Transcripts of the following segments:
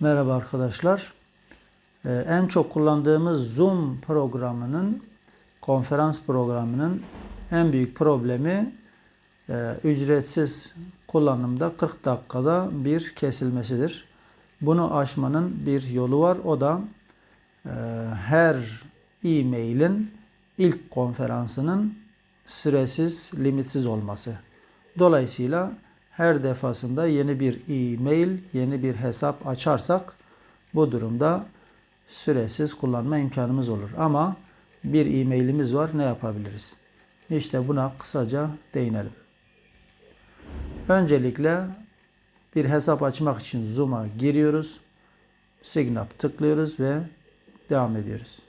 Merhaba arkadaşlar. Ee, en çok kullandığımız Zoom programının, konferans programının en büyük problemi e, ücretsiz kullanımda 40 dakikada bir kesilmesidir. Bunu aşmanın bir yolu var. O da e, her e-mailin ilk konferansının süresiz, limitsiz olması. Dolayısıyla her defasında yeni bir e-mail, yeni bir hesap açarsak bu durumda süresiz kullanma imkanımız olur. Ama bir e-mailimiz var ne yapabiliriz? İşte buna kısaca değinelim. Öncelikle bir hesap açmak için Zoom'a giriyoruz. Sign up tıklıyoruz ve devam ediyoruz.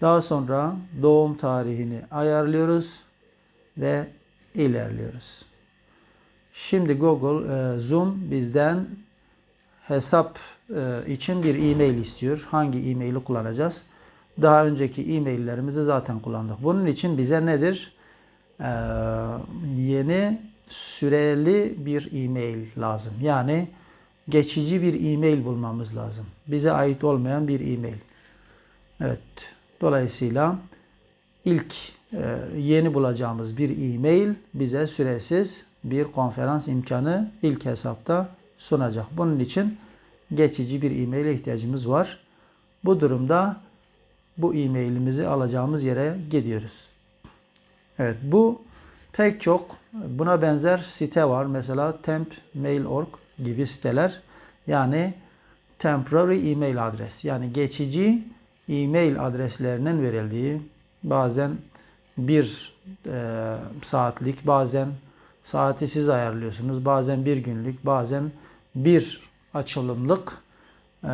Daha sonra doğum tarihini ayarlıyoruz ve ilerliyoruz. Şimdi Google e, Zoom bizden hesap e, için bir e-mail istiyor. Hangi e-maili kullanacağız? Daha önceki e-maillerimizi zaten kullandık. Bunun için bize nedir? E, yeni süreli bir e-mail lazım. Yani geçici bir e-mail bulmamız lazım. Bize ait olmayan bir e-mail. Evet. Dolayısıyla ilk yeni bulacağımız bir e-mail bize süresiz bir konferans imkanı ilk hesapta sunacak. Bunun için geçici bir e-maile ihtiyacımız var. Bu durumda bu e-mailimizi alacağımız yere gidiyoruz. Evet bu pek çok buna benzer site var. Mesela tempmail.org gibi siteler. Yani temporary email adres yani geçici e-mail adreslerinin verildiği bazen bir e, saatlik bazen saati siz ayarlıyorsunuz bazen bir günlük bazen bir açılımlık e,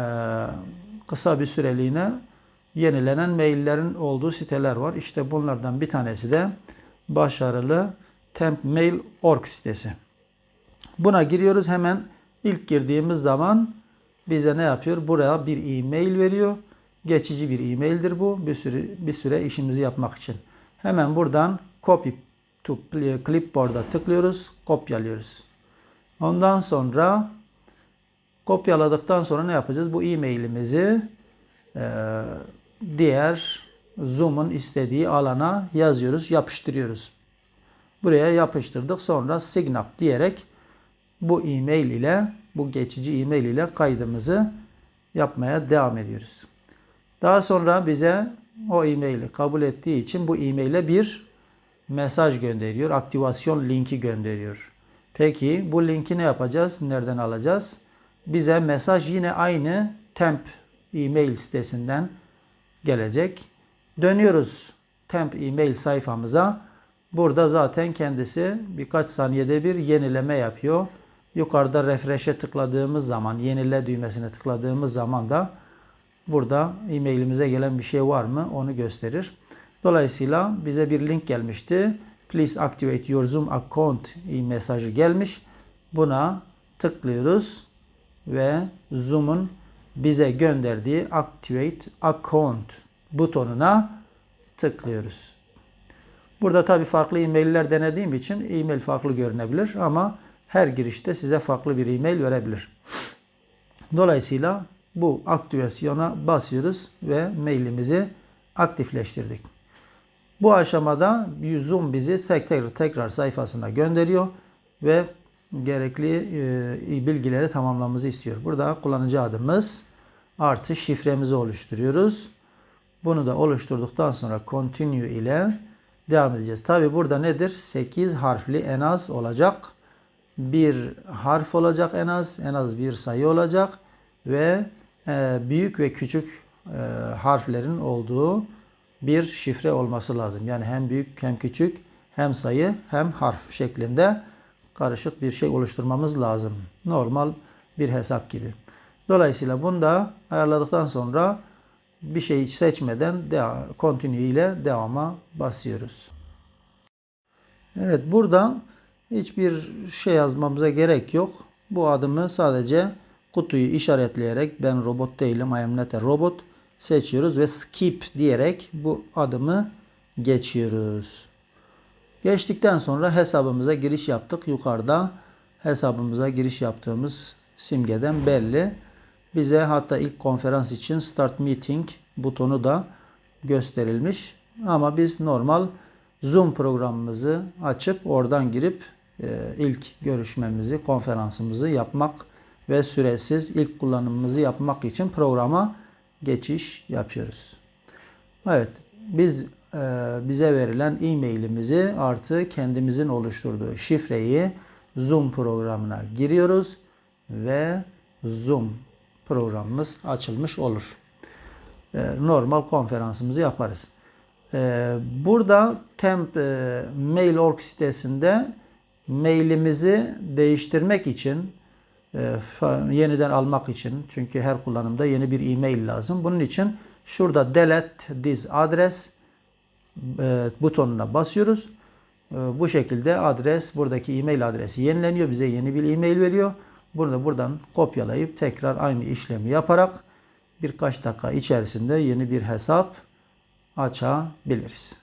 kısa bir süreliğine yenilenen maillerin olduğu siteler var. İşte bunlardan bir tanesi de başarılı tempmail.org sitesi. Buna giriyoruz hemen ilk girdiğimiz zaman bize ne yapıyor? Buraya bir e-mail veriyor. Geçici bir e-maildir bu. Bir süre, bir süre işimizi yapmak için. Hemen buradan copy to clipboard'a tıklıyoruz. Kopyalıyoruz. Ondan sonra kopyaladıktan sonra ne yapacağız? Bu e-mailimizi e, diğer Zoom'un istediği alana yazıyoruz, yapıştırıyoruz. Buraya yapıştırdık. Sonra sign up diyerek bu e-mail ile bu geçici e-mail ile kaydımızı yapmaya devam ediyoruz. Daha sonra bize o e-maili kabul ettiği için bu e-maile bir mesaj gönderiyor. Aktivasyon linki gönderiyor. Peki bu linki ne yapacağız? Nereden alacağız? Bize mesaj yine aynı temp e-mail sitesinden gelecek. Dönüyoruz temp e-mail sayfamıza. Burada zaten kendisi birkaç saniyede bir yenileme yapıyor. Yukarıda refresh'e tıkladığımız zaman, yenile düğmesine tıkladığımız zaman da burada e-mailimize gelen bir şey var mı onu gösterir. Dolayısıyla bize bir link gelmişti. Please activate your Zoom account mesajı gelmiş. Buna tıklıyoruz ve Zoom'un bize gönderdiği activate account butonuna tıklıyoruz. Burada tabi farklı e-mailler denediğim için e-mail farklı görünebilir ama her girişte size farklı bir e-mail verebilir. Dolayısıyla bu aktivasyona basıyoruz ve mailimizi aktifleştirdik. Bu aşamada Zoom bizi tekrar, tekrar sayfasına gönderiyor ve gerekli e, bilgileri tamamlamamızı istiyor. Burada kullanıcı adımız artı şifremizi oluşturuyoruz. Bunu da oluşturduktan sonra continue ile devam edeceğiz. Tabi burada nedir? 8 harfli en az olacak. Bir harf olacak en az. En az bir sayı olacak. Ve büyük ve küçük e, harflerin olduğu bir şifre olması lazım. Yani hem büyük hem küçük hem sayı hem harf şeklinde karışık bir şey oluşturmamız lazım. Normal bir hesap gibi. Dolayısıyla bunu da ayarladıktan sonra bir şey seçmeden devam, continue ile devama basıyoruz. Evet burada hiçbir şey yazmamıza gerek yok. Bu adımı sadece kutuyu işaretleyerek ben robot değilim I am not a robot seçiyoruz ve skip diyerek bu adımı geçiyoruz. Geçtikten sonra hesabımıza giriş yaptık. Yukarıda hesabımıza giriş yaptığımız simgeden belli. bize hatta ilk konferans için Start Meeting butonu da gösterilmiş. Ama biz normal Zoom programımızı açıp oradan girip e, ilk görüşmemizi, konferansımızı yapmak ve süresiz ilk kullanımımızı yapmak için programa geçiş yapıyoruz. Evet, biz e, bize verilen e-mailimizi artı kendimizin oluşturduğu şifreyi Zoom programına giriyoruz ve Zoom programımız açılmış olur. E, normal konferansımızı yaparız. E, burada temp e, mail.org sitesinde mailimizi değiştirmek için yeniden almak için çünkü her kullanımda yeni bir e-mail lazım. Bunun için şurada delete this address e, butonuna basıyoruz. E, bu şekilde adres buradaki e-mail adresi yenileniyor. Bize yeni bir e-mail veriyor. Bunu da buradan kopyalayıp tekrar aynı işlemi yaparak birkaç dakika içerisinde yeni bir hesap açabiliriz.